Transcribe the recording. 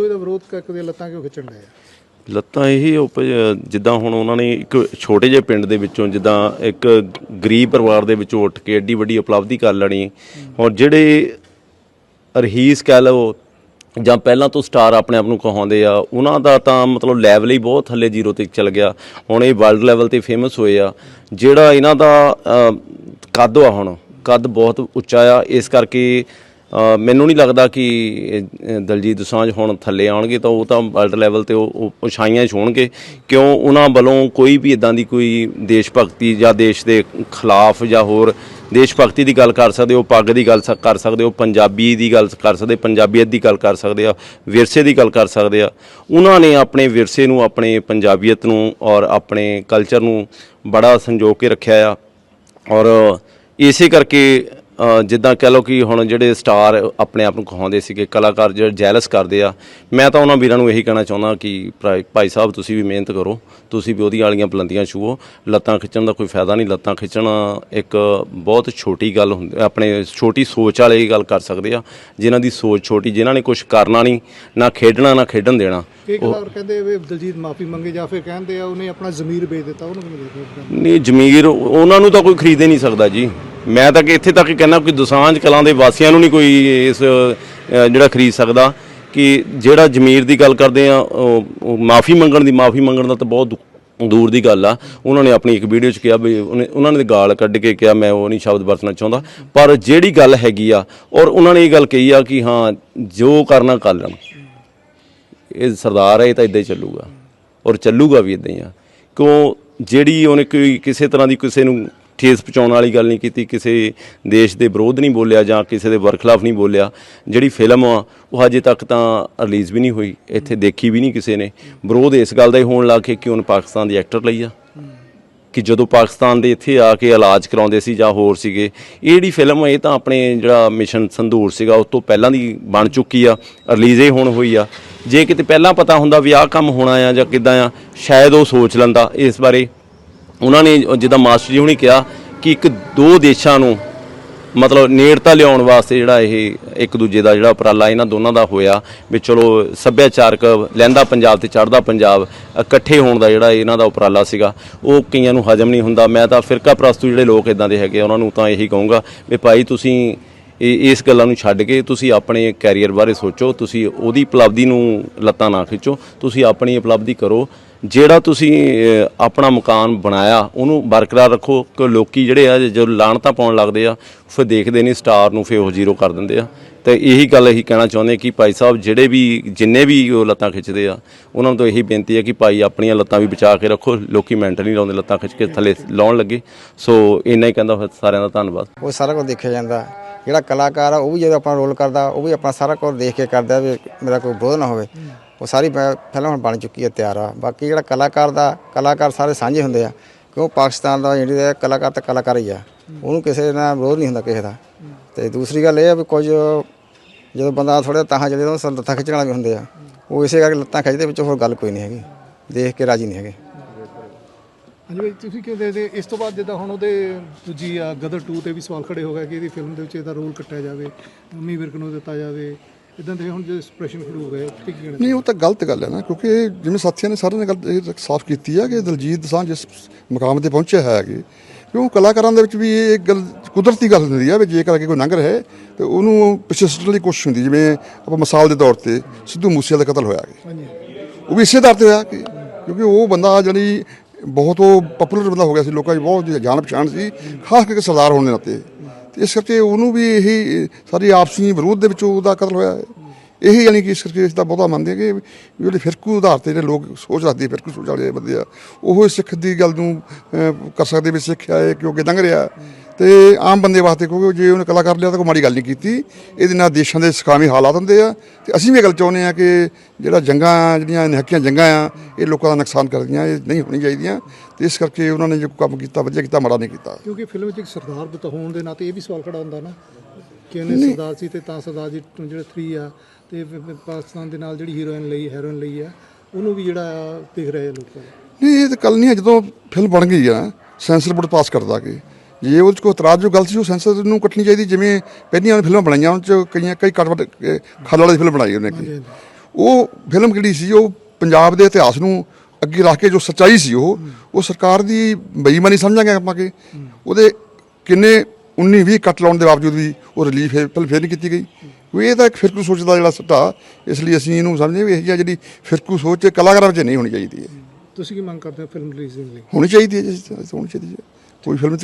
ਇਹਦਾ ਵਿਰੋਧ ਕਰਕੇ ਉਹਦੀਆਂ ਲੱਤਾਂ ਕਿਉਂ ਖਿੱਚਣ ਡਏ ਆ? ਲੱਤਾਂ ਇਹੀ ਉਪ ਜਿੱਦਾਂ ਹੁਣ ਉਹਨਾਂ ਨੇ ਇੱਕ ਛੋਟੇ ਜਿਹੇ ਪਿੰਡ ਦੇ ਵਿੱਚੋਂ ਜਿੱਦਾਂ ਇੱਕ ਗਰੀਬ ਪਰਿਵਾਰ ਦੇ ਵਿੱਚੋਂ ਉੱਠ ਕੇ ਐਡੀ ਵੱਡੀ ਉਪਲਬਧੀ ਕਰ ਲੈਣੀ। ਹੁਣ ਜਿਹੜੇ ਰਹੀਸ ਕਹਿ ਲਓ ਜਾਂ ਪਹਿਲਾਂ ਤੋਂ ਸਟਾਰ ਆਪਣੇ ਆਪ ਨੂੰ ਕਹਾਉਂਦੇ ਆ ਉਹਨਾਂ ਦਾ ਤਾਂ ਮਤਲਬ ਲੈਵਲ ਹੀ ਬਹੁਤ ਥੱਲੇ ਜ਼ੀਰੋ ਤੇ ਚਲ ਗਿਆ। ਹੁਣ ਇਹ ਵਰਲਡ ਲੈਵਲ ਤੇ ਫੇਮਸ ਹੋਏ ਆ। ਜਿਹੜਾ ਇਹਨਾਂ ਦਾ ਅ, ਕੱਦ ਆ ਹੁਣ ਕੱਦ ਬਹੁਤ ਉੱਚਾ ਆ। ਇਸ ਕਰਕੇ ਮੈਨੂੰ ਨਹੀਂ ਲੱਗਦਾ ਕਿ ਦਲਜੀਤ ਦੋਸਾਂਝ ਹੁਣ ਥੱਲੇ ਆਉਣਗੇ ਤਾਂ ਉਹ ਤਾਂ ਵਰਲਡ ਲੈਵਲ ਤੇ ਉਹ ਉਹ ਉਛਾਈਆਂ 'ਚ ਹੋਣਗੇ। ਕਿਉਂ ਉਹਨਾਂ ਵੱਲੋਂ ਕੋਈ ਵੀ ਇਦਾਂ ਦੀ ਕੋਈ ਦੇਸ਼ ਭਗਤੀ ਜਾਂ ਦੇਸ਼ ਦੇ ਖਿਲਾਫ ਜਾਂ ਹੋਰ ਦੇਸ਼ ਭਗਤੀ ਦੀ ਗੱਲ ਕਰ ਸਕਦੇ ਹੋ ਪੱਗ ਦੀ ਗੱਲ ਸ- ਕਰ ਸਕਦੇ ਹੋ ਪੰਜਾਬੀ ਦੀ ਗੱਲ ਕਰ ਸਕਦੇ ਪੰਜਾਬੀਅਤ ਦੀ ਗੱਲ ਕਰ ਸਕਦੇ ਆ, ਵਿਰਸੇ ਦੀ ਗੱਲ ਕਰ ਸਕਦੇ ਆ। ਉਹਨਾਂ ਨੇ ਆਪਣੇ ਵਿਰਸੇ ਨੂੰ, ਆਪਣੇ ਪੰਜਾਬੀਅਤ ਨੂੰ ਔਰ ਆਪਣੇ ਕਲਚਰ ਨੂੰ ਬੜਾ ਸੰਜੋਗ ਕੇ ਰੱਖਿਆ ਆ। ਔਰ ਇਸੇ ਕਰਕੇ ਜਿੱਦਾਂ ਕਹਿ ਲਓ ਕਿ ਹੁਣ ਜਿਹੜੇ ਸਟਾਰ ਆਪਣੇ ਆਪ ਨੂੰ ਕਹਾਉਂਦੇ ਸੀਗੇ ਕਲਾਕਾਰ ਜਿਹੜੇ ਜੈਲਸ ਕਰਦੇ ਆ ਮੈਂ ਤਾਂ ਉਹਨਾਂ ਵੀਰਾਂ ਨੂੰ ਇਹੀ ਕਹਿਣਾ ਚਾਹੁੰਦਾ ਕਿ ਭਾਈ ਸਾਹਿਬ ਤੁਸੀਂ ਵੀ ਮਿਹਨਤ ਕਰੋ ਤੁਸੀਂ ਵੀ ਉਹਦੀ ਵਾਲੀਆਂ ਬੁਲੰਦੀਆਂ ਛੂਓ ਲੱਤਾਂ ਖਿੱਚਣ ਦਾ ਕੋਈ ਫਾਇਦਾ ਨਹੀਂ ਲੱਤਾਂ ਖਿੱਚਣਾ ਇੱਕ ਬਹੁਤ ਛੋਟੀ ਗੱਲ ਹੁੰਦੀ ਆਪਣੇ ਛੋਟੀ ਸੋਚ ਵਾਲੇ ਇਹ ਗੱਲ ਕਰ ਸਕਦੇ ਆ ਜਿਨ੍ਹਾਂ ਦੀ ਸੋਚ ਛੋਟੀ ਜਿਨ੍ਹਾਂ ਨੇ ਕੁਝ ਕਰਨਾ ਨਹੀਂ ਨਾ ਖੇਡਣਾ ਨਾ ਖੇਡਣ ਦੇਣਾ। ਕਈ ਕਲਾਕਾਰ ਕਹਿੰਦੇ ਵੀ ਦਲਜੀਤ ਮਾਫੀ ਮੰਗੇ ਜਾਂ ਫਿਰ ਕਹਿੰਦੇ ਆ ਉਹਨੇ ਆਪਣਾ ਜ਼ਮੀਰ ਵੇਚ ਦਿੱਤਾ ਉਹਨੂੰ ਹੋ ਨਹੀਂ ਜ਼ਮੀਰ ਉਹਨਾਂ ਨੂੰ ਤਾਂ ਕੋਈ ਖਰੀਦ ਹੀ ਨਹੀਂ ਸਕਦਾ ਜੀ। ਮੈਂ ਤਾਂ ਕਿ ਇੱਥੇ ਤੱਕ ਕਹਿੰਦਾ ਕਿ ਦੁਸਾਂਝ ਕਲਾਂ ਦੇ ਵਾਸੀਆਂ ਨੂੰ ਨਹੀਂ ਕੋਈ ਇਸ ਜਿਹੜਾ ਖਰੀਦ ਸਕਦਾ, ਕਿ ਜਿਹੜਾ ਜ਼ਮੀਰ ਦੀ ਗੱਲ ਕਰਦੇ ਆ ਮਾਫੀ ਮੰਗਣ ਦੀ, ਮਾਫੀ ਮੰਗਣ ਦਾ ਤਾਂ ਬਹੁਤ ਦੂ- ਦੂਰ ਦੀ ਗੱਲ ਆ। ਉਹਨਾਂ ਨੇ ਆਪਣੀ ਇੱਕ ਵੀਡੀਓ 'ਚ ਕਿਹਾ ਵੀ ਉਹਨੇ- ਉਹਨਾਂ ਨੇ ਗਾਲ ਕੱਢ ਕੇ ਕਿਹਾ, ਮੈਂ ਉਹ ਨਹੀਂ ਸ਼ਬਦ ਵਰਤਣਾ ਚਾਹੁੰਦਾ। ਪਰ ਜਿਹੜੀ ਗੱਲ ਹੈਗੀ ਆ, ਔਰ ਉਹਨਾਂ ਨੇ ਇਹ ਗੱਲ ਕਹੀ ਆ ਕਿ ਹਾਂ, ਜੋ ਕਰਨਾ ਕਰ ਲੈਣ। ਇਹ ਸਰਦਾਰ ਹੈ ਇਹ ਤਾਂ ਇਦਾਂ ਹੀ ਚੱਲੂਗਾ। ਔਰ ਚੱਲੂਗਾ ਵੀ ਇਦਾਂ ਹੀ ਆ। ਕਿਉਂ, ਜਿਹੜੀ ਉਹਨੇ ਕੋਈ ਕਿਸੇ ਤਰ੍ਹਾਂ ਦੀ ਕਿਸੇ ਨੂੰ ਠੇਸ ਪਹੁੰਚਾਉਣ ਵਾਲੀ ਗੱਲ ਨਹੀਂ ਕੀਤੀ, ਕਿਸੇ ਦੇਸ਼ ਦੇ ਵਿਰੋਧ ਨਹੀਂ ਬੋਲਿਆ ਜਾਂ ਕਿਸੇ ਦੇ ਵਰਖਲਾਫ ਨਹੀਂ ਬੋਲਿਆ। ਜਿਹੜੀ ਫਿਲਮ ਆ, ਉਹ ਹਜੇ ਤੱਕ ਤਾਂ ਰਿਲੀਜ਼ ਵੀ ਨਹੀਂ ਹੋਈ, ਇੱਥੇ ਦੇਖੀ ਵੀ ਨਹੀਂ ਕਿਸੇ ਨੇ। ਵਿਰੋਧ ਇਸ ਗੱਲ ਦਾ ਹੀ ਹੋਣ ਲੱਗ ਕੇ ਕਿ ਉਹਨ ਪਾਕਿਸਤਾਨ ਦੀ ਐਕਟਰ ਲਈ ਆ। ਕਿ ਜਦੋਂ ਪਾਕਿਸਤਾਨ ਦੇ ਇੱਥੇ ਆ ਕੇ ਇਲਾਜ ਕਰਾਉਂਦੇ ਸੀ ਜਾਂ ਹੋਰ ਸੀਗੇ, ਇਹ ਜਿਹੜੀ ਫਿਲਮ ਇਹ ਤਾਂ ਆਪਣੇ ਜਿਹੜਾ ਮਿਸ਼ਨ ਸੰਧੂਰ ਸੀਗਾ ਉਸ ਤੋਂ ਪਹਿਲਾਂ ਦੀ ਬਣ ਚੁੱਕੀ ਆ, ਰਿਲੀਜ਼ ਹੀ ਹੁਣ ਹੋਈ ਆ। ਜੇ ਕਿਤੇ ਪਹਿਲਾਂ ਪਤਾ ਹੁੰਦਾ ਵੀ ਆਹ ਕੰਮ ਹੋਣਾ ਆ ਜਾਂ ਕਿਦਾਂ ਆ, ਸ਼ਾਇਦ ਉਹ ਸੋਚ ਲੈਂਦਾ ਇਸ ਬਾਰੇ। ਉਹਨਾਂ ਨੇ ਜਿੱਦਾਂ ਮਾਸਟਰ ਜੀ ਹੁਣੀ ਕਿਹਾ ਕਿ ਇੱਕ ਦੋ ਦੇਸ਼ਾਂ ਨੂੰ ਮਤਲਬ ਨੇੜਤਾ ਲਿਆਉਣ ਵਾਸਤੇ ਜਿਹੜਾ ਇਹ ਇੱਕ ਦੂਜੇ ਦਾ ਜਿਹੜਾ ਉਪਰਾਲਾ ਇਹਨਾਂ ਦੋਨਾਂ ਦਾ ਹੋਇਆ ਵੀ ਚਲੋ ਸੱਭਿਆਚਾਰਕ ਲਹਿੰਦਾ ਪੰਜਾਬ ਤੇ ਚੜ੍ਹਦਾ ਪੰਜਾਬ ਇਕੱਠੇ ਹੋਣ ਦਾ ਜਿਹੜਾ ਇਹਨਾਂ ਦਾ ਉਪਰਾਲਾ ਸੀਗਾ, ਉਹ ਕਈਆਂ ਨੂੰ ਹਜਮ ਨਹੀਂ ਹੁੰਦਾ। ਮੈਂ ਤਾਂ ਫਿਰਕਾ ਪ੍ਰਸਤੂ ਜਿਹੜੇ ਲੋਕ ਇਦਾਂ ਦੇ ਹੈਗੇ ਉਹਨਾਂ ਨੂੰ ਤਾਂ ਇਹੀ ਕਹੂੰਗਾ ਵੀ ਭਾਈ ਤੁਸੀਂ ਇਹ ਇਸ ਗੱਲਾਂ ਨੂੰ ਛੱਡ ਕੇ ਤੁਸੀਂ ਆਪਣੇ ਕੈਰੀਅਰ ਬਾਰੇ ਸੋਚੋ, ਤੁਸੀਂ ਉਹਦੀ ਉਪਲਬਧੀ ਨੂੰ ਲੱਤਾਂ ਨਾ ਖਿੱਚੋ, ਤੁਸੀਂ ਆਪਣੀ ਉਪਲਬਧੀ ਕਰੋ। ਜਿਹੜਾ ਤੁਸੀਂ ਆਪਣਾ ਮਕਾਨ ਬਣਾਇਆ, ਉਹਨੂੰ ਬਰਕਰਾਰ ਰੱਖੋ। ਕਿ ਲੋਕੀ ਜਿਹੜੇ ਆ ਜੋ ਲਾਣਤਾਂ ਪਾਉਣ ਲੱਗਦੇ ਆ, ਫਿਰ ਦੇਖਦੇ ਨਹੀਂ, ਸਟਾਰ ਨੂੰ ਫਿਰ ਉਹ ਜ਼ੀਰੋ ਕਰ ਦਿੰਦੇ ਆ। ਤੇ ਇਹੀ ਗੱਲ ਅਸੀਂ ਕਹਿਣਾ ਚਾਹੁੰਦੇ ਕਿ ਭਾਈ ਸਾਹਿਬ, ਜਿਹੜੇ ਵੀ, ਜਿੰਨੇ ਵੀ ਉਹ ਲੱਤਾਂ ਖਿੱਚਦੇ ਆ, ਉਹਨਾਂ ਨੂੰ ਤਾਂ ਇਹੀ ਬੇਨਤੀ ਹੈ ਕਿ ਭਾਈ ਆਪਣੀਆਂ ਲੱਤਾਂ ਵੀ ਬਚਾ ਕੇ ਰੱਖੋ। ਲੋਕੀ ਮੈਂਟਲ ਨਹੀਂ ਲਾਉਂਦੇ, ਲੱਤਾਂ ਖਿੱਚ ਕੇ ਥੱਲੇ ਲਾਉਣ ਲੱਗੇ। ਸੋ ਇੰਨਾ ਹੀ ਕਹਿੰਦਾ, ਫਿਰ ਸਾਰਿਆਂ ਦਾ ਧੰਨਵਾਦ। ਉਹ ਸਾਰਾ ਕੁਝ ਦੇਖਿਆ ਜਾਂਦਾ। ਜਿਹੜਾ ਕਲਾਕਾਰ ਆ, ਉਹ ਵੀ ਜਦੋਂ ਆਪਣਾ ਰੋਲ ਕਰਦਾ, ਉਹ ਵੀ ਆਪਣਾ ਸਾਰਾ ਕੁਝ ਦੇਖ ਕੇ ਕਰਦਾ ਵੀ ਮੇਰਾ ਕੋਈ ਵਿਰੋਧ ਨਾ ਹੋਵੇ। ਉਹ ਸਾਰੀ ਪ- ਫਿਲਮ ਹੁਣ ਬਣ ਚੁੱਕੀ ਹੈ, ਤਿਆਰ ਆ। ਬਾਕੀ ਜਿਹੜਾ ਕਲਾਕਾਰ ਦਾ, ਕਲਾਕਾਰ ਸਾਰੇ ਸਾਂਝੇ ਹੁੰਦੇ ਆ। ਕਿਉਂ ਪਾਕਿਸਤਾਨ ਦਾ ਜਿਹੜੀ ਦਾ ਕਲਾਕਾਰ ਤਾਂ ਕਲਾਕਾਰ ਹੀ ਆ। ਉਹਨੂੰ ਕਿਸੇ ਨਾਲ ਵਿਰੋਧ ਨਹੀਂ ਹੁੰਦਾ ਕਿਸੇ ਦਾ। ਤੇ ਦੂਸਰੀ ਗੱਲ ਇਹ ਆ ਵੀ ਕੁਝ ਜਦੋਂ ਬੰਦਾ ਥੋੜਾ ਤਾਹਾਂ ਜਿਹੜੇ ਉਹ ਲੱਤਾਂ ਖਿੱਚਣ ਵਾਲੇ ਵੀ ਹੁੰਦੇ ਆ। ਉਹ ਇਸੇ ਕਰਕੇ ਲੱਤਾਂ ਖਿੱਚਦੇ, ਵਿੱਚ ਹੋਰ ਗੱਲ ਕੋਈ ਨਹੀਂ ਹੈਗੀ। ਦੇਖ ਕੇ ਰਾਜੀ ਨਹੀਂ ਹੈਗੇ। ਹਾਂਜੀ ਭਾਈ ਤੁਸੀਂ ਕਿਉਂ ਦੇ ਇਸ ਤੋਂ ਬਾਅਦ ਜਿੱਦਾਂ ਹੁਣ ਉਹਦੇ ਦੂਜੀ ਆ ਗਦਰ 2 ਤੇ ਵੀ ਸਵਾਲ ਖੜੇ ਹੋ ਗਏ ਕਿ ਇਹਦੀ ਫਿਲਮ ਦੇ ਵਿੱਚ ਇਹਦਾ ਰੋਲ ਕੱਟਿਆ ਜਾਵੇ ਮੰਮੀ ਵਿਰਕ ਨੂੰ ਦਿੱਤਾ ਜਾਵੇ ਇਦਾਂ ਦੇ ਹੁਣ ਜੇ ਐਕਸਪ੍ਰੈਸ਼ਨ ਖੜੇ ਹੋ ਗਏ ਤੇ ਕੀ ਕਹਿਣਾ ਨਹੀਂ ਉਹ ਤਾਂ ਗਲਤ ਗੱਲ ਹੈ ਨਾ ਕਿਉਂਕਿ ਜਿਵੇਂ ਸਾਥੀਆਂ ਨੇ ਸਾਰਿਆਂ ਨੇ ਗੱਲ ਇਹ ਸਾਫ਼ ਕੀਤੀ ਹੈ ਕਿ ਦਲਜੀਤ ਦਸਾਂਝ ਜਿਸ ਮੁਕਾਮ ਤੇ ਪਹੁੰਚਿਆ ਹੈ ਕਿ ਕਿਉਂ ਕਲਾਕਾਰਾਂ ਦੇ ਵਿੱਚ ਵੀ ਇਹ ਗੱਲ ਕੁਦਰਤੀ ਗੱਲ ਹੁੰਦੀ ਹੈ ਵੀ ਜੇਕਰ ਅੱਗੇ ਕੋਈ ਲੰਘ ਰਿਹਾ ਹੈ ਤੇ ਉਹਨੂੰ ਪਿੱਛੇ ਸੁੱਟਣ ਦੀ ਕੋਸ਼ਿਸ਼ ਹੁੰਦੀ ਜਿਵੇਂ ਆਪਾਂ ਮਿਸਾਲ ਦੇ ਤੌਰ ਤੇ ਸਿੱਧੂ ਮੂਸੇ ਦਾ ਕਤਲ ਹੋਇਆ ਹਾਂਜੀ। ਉਹ ਵੀ ਇਸੇ ਦਰ ਤੇ ਹੋਇਆ ਕਿ ਕਿਉਂਕਿ ਉਹ ਬੰਦਾ ਜਿਹੜੀ ਬਹੁਤ ਉਹ ਪਪੂਲਰ ਬੰਦਾ ਹੋ ਗਿਆ ਸੀ, ਲੋਕਾਂ 'ਚ ਬਹੁਤ ਜਾਣ ਪਛਾਣ ਸੀ, ਖਾਸ ਕਰਕੇ ਸਰਦਾਰ ਹੋਣ ਦੇ ਨਾਤੇ। ਤੇ ਇਸ ਕਰਕੇ ਉਹਨੂੰ ਵੀ ਇਹੀ ਸਾਰੀ ਆਪਸੀ ਵਿਰੋਧ ਦੇ ਵਿੱਚ ਉਹਦਾ ਕਤਲ ਹੋਇਆ। ਹੈ ਇਹੀ ਯਾਨੀ ਕਿ ਇਸ ਕਰਕੇ ਇਸ ਦਾ ਬਹੁਤਾ ਮੰਨਦੇ ਆ ਕਿ ਜਿਹੜੇ ਫਿਰਕੂ ਆਧਾਰ ਤੇ ਜਿਹੜੇ ਲੋਕ ਸੋਚ ਰੱਖਦੇ ਫਿਰਕੂ ਸੋਚ ਵਾਲੇ ਬੰਦੇ ਆ, ਉਹ ਸਿੱਖ ਦੀ ਗੱਲ ਨੂੰ ਕਰ ਸਕਦੇ ਵੀ ਸਿੱਖਿਆ ਹੈ ਕਿਉਂਕਿ ਦੰਗ ਰਿਹਾ। ਤੇ ਆਮ ਬੰਦੇ ਵਾਸਤੇ ਕਿਉਂਕਿ ਜੇ ਉਹਨੇ ਕਲਾ ਕਰ ਲਿਆ ਤਾਂ ਕੋਈ ਮਾੜੀ ਗੱਲ ਨਹੀਂ ਕੀਤੀ। ਇਹਦੇ ਨਾਲ ਦੇਸ਼ਾਂ ਦੇ ਸਕਾਮੀ ਹਾਲਾਤ ਹੁੰਦੇ ਆ। ਤੇ ਅਸੀਂ ਵੀ ਇਹ ਗੱਲ ਚਾਹੁੰਦੇ ਆ ਕਿ ਜਿਹੜਾ ਜੰਗਾਂ ਜਿਹੜੀਆਂ ਨਿਹੱਕੀਆਂ ਜੰਗਾਂ ਆ ਇਹ ਲੋਕਾਂ ਦਾ ਨੁਕਸਾਨ ਕਰਦੀਆਂ ਇਹ ਨਹੀਂ ਹੋਣੀ ਚਾਹੀਦੀਆਂ। ਤੇ ਇਸ ਕਰਕੇ ਉਹਨਾਂ ਨੇ ਜੋ ਕੰਮ ਕੀਤਾ ਵਧੀਆ ਕੀਤਾ ਮਾੜਾ ਨਹੀਂ ਕੀਤਾ। ਕਿਉਂਕਿ ਫਿਲਮ ਵਿੱਚ ਇੱਕ ਸਰਦਾਰ ਬਤਾ ਹੋਣ ਦੇ ਨਾਤੇ ਇਹ ਵੀ ਸਵਾਲ ਖੜਾ ਹੁੰਦਾ ਨਾ ਕਿ ਉਹਨੇ ਸਰਦਾਰ ਸੀ ਤੇ ਤਾਂ ਸਰਦਾਰ ਜੀ ਜਿਹੜਾ 3 ਆ ਤੇ ਪਾਕਿਸਤਾਨ ਦੇ ਨਾਲ ਜਿਹੜੀ ਹੀਰੋਇਨ ਲਈ ਹੈਰੋਇਨ ਲਈ ਆ ਉਹਨੂੰ ਵੀ ਜਿਹੜਾ ਆ ਦਿਖ ਰਿਹਾ ਲੋਕਾਂ। ਨੂੰ ਨਹੀਂ ਇਹ ਤਾਂ ਕੱਲ ਨਹੀਂ ਜਦੋਂ ਫਿਲਮ ਬਣ ਗਈ ਆ ਸੈਂਸਰ ਬੋਰਡ ਪਾਸ ਕਰਦਾ ਕਿ। ਜੇ ਉਹਦੇ 'ਚ ਕੋਈ ਇਤਰਾਜ਼ ਜੋ ਗੱਲ ਸੀ ਉਹ ਸੈਂਸਰ ਨੂੰ ਕੱਟਣੀ ਚਾਹੀਦੀ ਜਿਵੇਂ ਪਹਿਲੀਆਂ ਫਿਲਮਾਂ ਬਣਾਈਆਂ ਉਹਨਾਂ 'ਚ ਕਈਆਂ ਕਈ ਕੱਟ ਵੱਟ ਖਲ ਵਾਲੀ ਫਿਲਮ ਬਣਾਈ ਉਹਨੇ ਕਿ। ਉਹ ਫਿਲਮ ਜਿਹੜੀ ਸੀ? ਉਹ ਪੰਜਾਬ ਦੇ ਇਤਿਹਾਸ ਨੂੰ ਅੱਗੇ ਰੱਖ ਕੇ ਜੋ ਸੱਚਾਈ ਸੀ ਉਹ ਉਹ ਸਰਕਾਰ ਦੀ ਬੇਈਮਾਨੀ ਸਮਝਾਂਗੇ ਆਪਾਂ ਕਿ ਉਹਦੇ ਕਿੰਨੇ 19 20 ਕੱਟ ਲਾਉਣ ਦੇ ਬਾਵਜੂਦ ਵੀ ਉਹ ਰਿਲੀਫ ਫਿਲਮ ਫੇਰ ਨਹੀਂ ਕੀਤੀ ਗਈ। ਵੀ ਇਹ ਤਾਂ ਇੱਕ ਫਿਰਕੂ ਸੋਚ ਦਾ ਜਿਹੜਾ ਸੱਟਾ ਇਸ ਲਈ ਅਸੀਂ ਇਹਨੂੰ ਸਮਝਦੇ ਵੀ ਇਹ ਜਿਹਾ ਜਿਹੜੀ ਫਿਰਕੂ ਸੋਚ ਕਲਾਕਾਰਾਂ ਵਿੱਚ ਨਹੀਂ ਹੋਣੀ ਚਾਹੀਦੀ ਹੈ। ਤੁਸੀਂ ਕੀ ਮੰਗ ਕਰਦੇ ਹੋ ਫਿਲਮ ਰਿਲੀਜ਼ ਦੇ ਲਈ? ਹੋਣੀ ਚਾਹੀਦੀ ਹੈ ਜੀ ਹੋਣੀ ਚਾਹੀਦੀ ਹੈ। ਕੋਈ ਫਿਲਮ